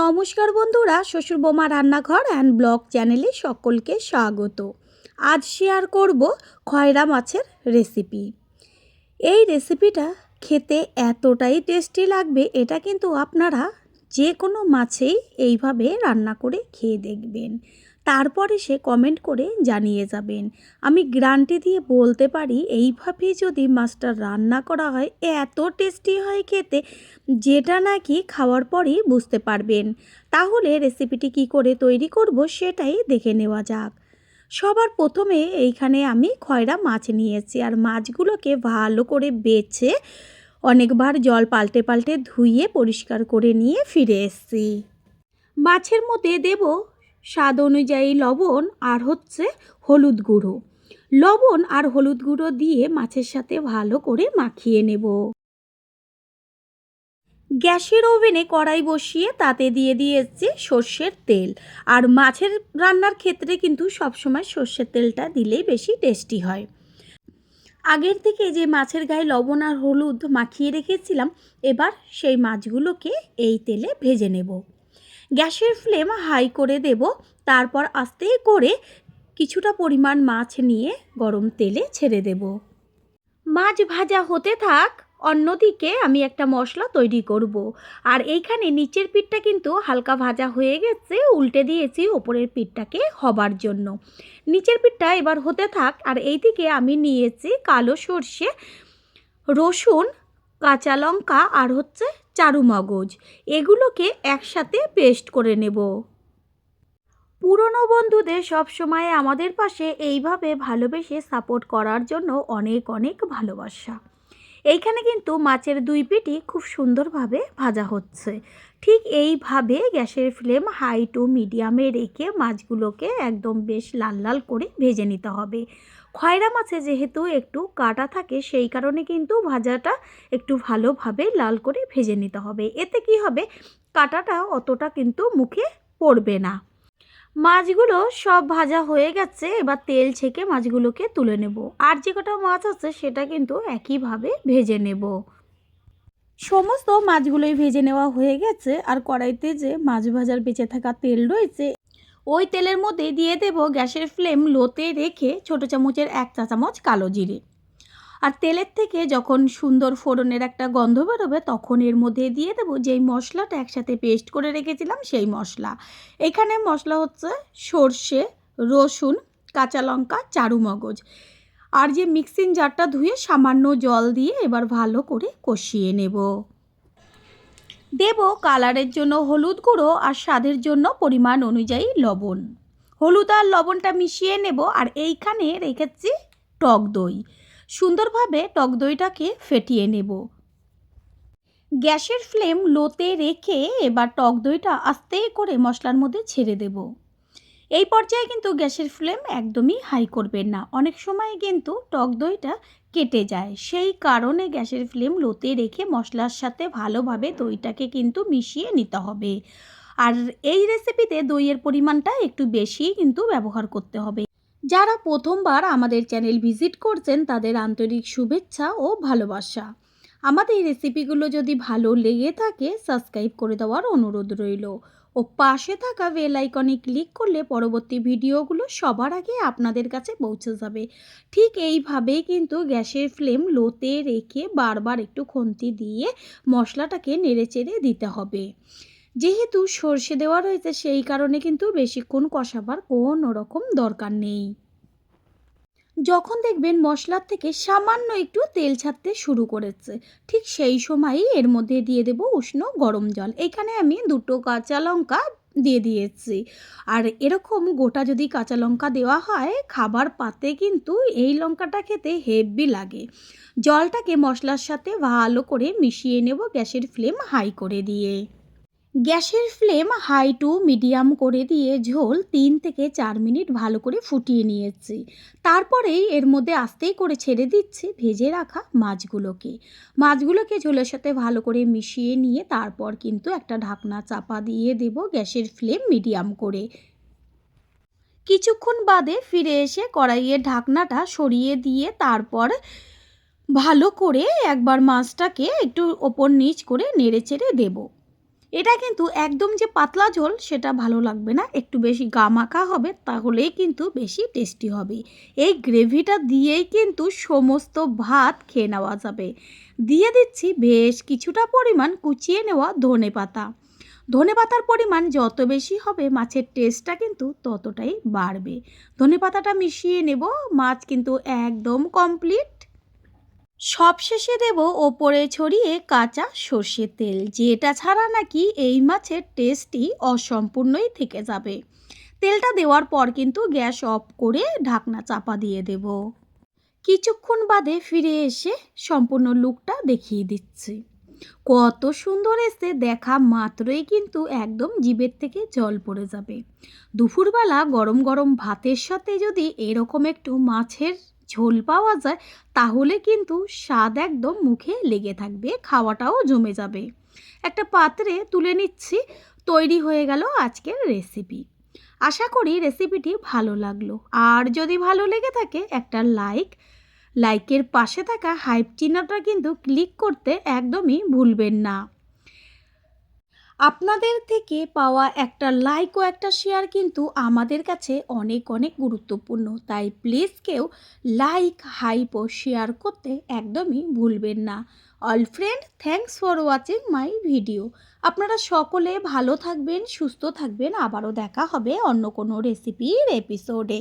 নমস্কার বন্ধুরা, শ্বশুর বোমা রান্নাঘর অ্যান্ড ব্লগ চ্যানেলে সকলকে স্বাগত। আজ শেয়ার করব খয়রা মাছের রেসিপি এই রেসিপিটা খেতে এতটাই টেস্টি লাগবে, এটা কিন্তু আপনারা যে কোনো মাছেই এইভাবে রান্না করে খেয়ে দেখবেন। তারপরে সে কমেন্ট করে জানিয়ে যাবেন। আমি গ্রান্টি দিয়ে বলতে পারি, এইভাবে যদি মাছটা রান্না করা হয়, এত টেস্টি হয় খেতে, যেটা নাকি খাওয়ার পরই বুঝতে পারবেন। তাহলে রেসিপিটি কি করে তৈরি করব সেটাই দেখে নেওয়া যাক। সবার প্রথমে এইখানে আমি খয়রা মাছ নিয়েছি আর মাছগুলোকে ভালো করে বেছে অনেকবার জল পাল্টে পাল্টে ধুইয়ে পরিষ্কার করে নিয়ে ফিরে এসেছি। মাছের মধ্যে দেব স্বাদ অনুযায়ী লবণ আর হচ্ছে হলুদ গুঁড়ো। লবণ আর হলুদ গুঁড়ো দিয়ে মাছের সাথে ভালো করে মাখিয়ে নেব। গ্যাসের ওভেনে কড়াই বসিয়ে তাতে দিয়ে দিয়েছি সর্ষের তেল। আর মাছের রান্নার ক্ষেত্রে কিন্তু সবসময় সর্ষের তেলটা দিলেই বেশি টেস্টি হয়। আগের থেকে যে মাছের গায়ে লবণ আর হলুদ মাখিয়ে রেখেছিলাম, এবার সেই মাছগুলোকে এই তেলে ভেজে নেব। গ্যাসের ফ্লেম হাই করে দেব। তারপর আস্তে করে কিছুটা পরিমাণ মাছ নিয়ে গরম তেলে ছেড়ে দেব। মাছ ভাজা হতে থাক, অন্যদিকে আমি একটা মশলা তৈরি করব। আর এইখানে নিচের পিঠটা কিন্তু হালকা ভাজা হয়ে গেছে, উল্টে দিয়েছি ওপরের পিঠটাকে হবার জন্য। নিচের পিঠটা এবার হতে থাক, আর এইদিকে আমি নিয়েছি কালো সর্ষে, রসুন, কাঁচা লঙ্কা, আর হচ্ছে চারু মগজ এগুলোকে একসাথে পেস্ট করে নেব। পুরনো বন্ধুদের সবসময় আমাদের পাশে এইভাবে ভালোবেসে সাপোর্ট করার জন্য অনেক অনেক ভালোবাসা। এইখানে কিন্তু মাছের দুই পিটি খুব সুন্দরভাবে ভাজা হচ্ছে। ঠিক এইভাবে গ্যাসের ফ্লেম হাই টু মিডিয়ামে রেখে মাছগুলোকে একদম বেশ লাল লাল করে ভেজে নিতে হবে। খয়রা মাছে যেহেতু একটু কাটা থাকে, সেই কারণে কিন্তু ভাজাটা একটু ভালোভাবে লাল করে ভেজে নিতে হবে। এতে কি হবে? কাটাটা অতটা কিন্তু মুখে পড়বে না। মাছগুলো সব ভাজা হয়ে গেছে, এবার তেল ছেঁকে মাছগুলোকে তুলে নেব। আর যে কটা মাছ আছে সেটা কিন্তু একইভাবে ভেজে নেব। সমস্ত মাছগুলোই ভেজে নেওয়া হয়ে গেছে, আর কড়াইতে যে মাছ ভাজার বেঁচে থাকা তেল রয়েছে, ওই তেলের মধ্যে দিয়ে দেব গ্যাসের ফ্লেম লোতে রেখে ছোটো চামচের এক চা চামচ কালো জিরে। আর তেলের থেকে যখন সুন্দর ফোড়নের একটা গন্ধ বেরোবে, তখন এর মধ্যে দিয়ে দেবো যেই মশলাটা একসাথে পেস্ট করে রেখেছিলাম সেই মশলা। এখানে মশলা হচ্ছে সর্ষে, রসুন, কাঁচা লঙ্কা, চারু মগজ। আর যে মিক্সিং জারটা ধুয়ে সামান্য জল দিয়ে এবার ভালো করে কষিয়ে নেব। দেব কালারের জন্য হলুদ গুঁড়ো আর স্বাদের জন্য পরিমাণ অনুযায়ী লবণ। হলুদ আর লবণটা মিশিয়ে নেব আর এইখানে রেখেছি টক দই। সুন্দরভাবে টক দইটাকে ফেটিয়ে নেব। গ্যাসের ফ্লেম লোতে রেখে এবার টক দইটা আস্তে করে মশলার মধ্যে ছেড়ে দেব। এই পর্যায়ে কিন্তু গ্যাসের ফ্লেম একদমই হাই করবেন না। অনেক সময় কিন্তু টক দইটা কেটে যায়। সেই কারণে গ্যাসের ফ্লেম লোতে রেখে মশলার সাথে ভালোভাবে দইটাকে কিন্তু মিশিয়ে নিতে হবে। আর এই রেসিপিতে দইয়ের পরিমাণটা একটু বেশি কিন্তু ব্যবহার করতে হবে। যারা প্রথমবার আমাদের চ্যানেল ভিজিট করছেন, তাদের আন্তরিক শুভেচ্ছা ও ভালোবাসা। আমাদের রেসিপিগুলো যদি ভালো লেগে থাকে, সাবস্ক্রাইব করে দেওয়ার অনুরোধ রইল। ও পাশে থাকা বেল আইকনে ক্লিক করলে পরবর্তী ভিডিওগুলো সবার আগে আপনাদের কাছে পৌঁছে যাবে। ঠিক এইভাবেই কিন্তু গ্যাসের ফ্লেম লোতে রেখে বারবার একটু খন্তি দিয়ে মশলাটাকে নেড়েচেড়ে দিতে হবে। যেহেতু সর্ষে দেওয়া রয়েছে, সেই কারণে কিন্তু বেশিক্ষণ কষাবার কোনো রকম দরকার নেই। যখন দেখবেন মশলার থেকে সামান্য একটু তেল ছাড়তে শুরু করেছে, ঠিক সেই সময়ই এর মধ্যে দিয়ে দেব উষ্ণ গরম জল। এখানে আমি দুটো কাঁচা লঙ্কা দিয়ে দিয়েছি। আর এরকম গোটা যদি কাঁচা লঙ্কা দেওয়া হয়, খাবার পাতে কিন্তু এই লঙ্কাটা খেতে হেভি লাগে। জলটাকে মশলার সাথে ভালো করে মিশিয়ে নেব, গ্যাসের ফ্লেম হাই করে দিয়ে। গ্যাসের ফ্লেম হাই টু মিডিয়াম করে দিয়ে ঝোল তিন থেকে চার মিনিট ভালো করে ফুটিয়ে নিয়েছি। তারপরেই এর মধ্যে আস্তেই করে ছেড়ে দিচ্ছি ভেজে রাখা মাছগুলোকে। মাছগুলোকে ঝোলের সাথে ভালো করে মিশিয়ে নিয়ে তারপর কিন্তু একটা ঢাকনা চাপা দিয়ে দেব গ্যাসের ফ্লেম মিডিয়াম করে। কিছুক্ষণ বাদে ফিরে এসে কড়াইয়ের ঢাকনাটা সরিয়ে দিয়ে তারপর ভালো করে একবার মাছটাকে একটু ওপর নিচ করে নেড়ে চেড়ে দেবো। এটা কিন্তু একদম যে পাতলা ঝোল, সেটা ভালো লাগবে না। একটু বেশি গামাখা হবে, তাহলেই কিন্তু বেশি টেস্টি হবে। এই গ্রেভিটা দিয়েই কিন্তু সমস্ত ভাত খেয়ে নেওয়া যাবে। দিয়ে দিচ্ছি বেশ কিছুটা পরিমাণ কুচিয়ে নেওয়া ধনে পাতা। ধনে পাতার পরিমাণ যত বেশি হবে, মাছের টেস্টটা কিন্তু ততটাই বাড়বে। ধনে পাতাটা মিশিয়ে নেব, মাছ কিন্তু একদম কমপ্লিট সবশেষে দেব ওপরে ছড়িয়ে কাঁচা সর্ষের তেল, যেটা ছাড়া নাকি এই মাছের টেস্টই অসম্পূর্ণই থেকে যাবে। তেলটা দেওয়ার পর কিন্তু গ্যাস অফ করে ঢাকনা চাপা দিয়ে দেব। কিছুক্ষণ বাদে ফিরে এসে সম্পূর্ণ লুকটা দেখিয়ে দিচ্ছি। কত সুন্দর এসে দেখা মাত্রই কিন্তু একদম জিভের থেকে জল পড়ে যাবে। দুপুরবেলা গরম গরম ভাতের সাথে যদি এরকম একটু মাছের ঝোল পাওয়া যায়, তাহলে কিন্তু স্বাদ একদম মুখে লেগে থাকবে, খাওয়াটাও জমে যাবে। একটা পাত্রে তুলে নিচ্ছি, তৈরি হয়ে গেল আজকের রেসিপি আশা করি রেসিপিটি ভালো লাগল। আর যদি ভালো লেগে থাকে, একটা লাইক লাইকের পাশে থাকা হাইপ চিহ্নটা কিন্তু ক্লিক করতে একদমই ভুলবেন না। আপনাদের থেকে পাওয়া একটা লাইক ও একটা শেয়ার কিন্তু আমাদের কাছে অনেক অনেক গুরুত্বপূর্ণ। তাই প্লিজ কেউ লাইক হাইপ ও শেয়ার করতে একদমই ভুলবেন না। All friend thanks for watching my video আপনারা সকলে ভালো থাকবেন, সুস্থ থাকবেন। আবারও দেখা হবে অন্য কোনো রেসিপির এপিসোডে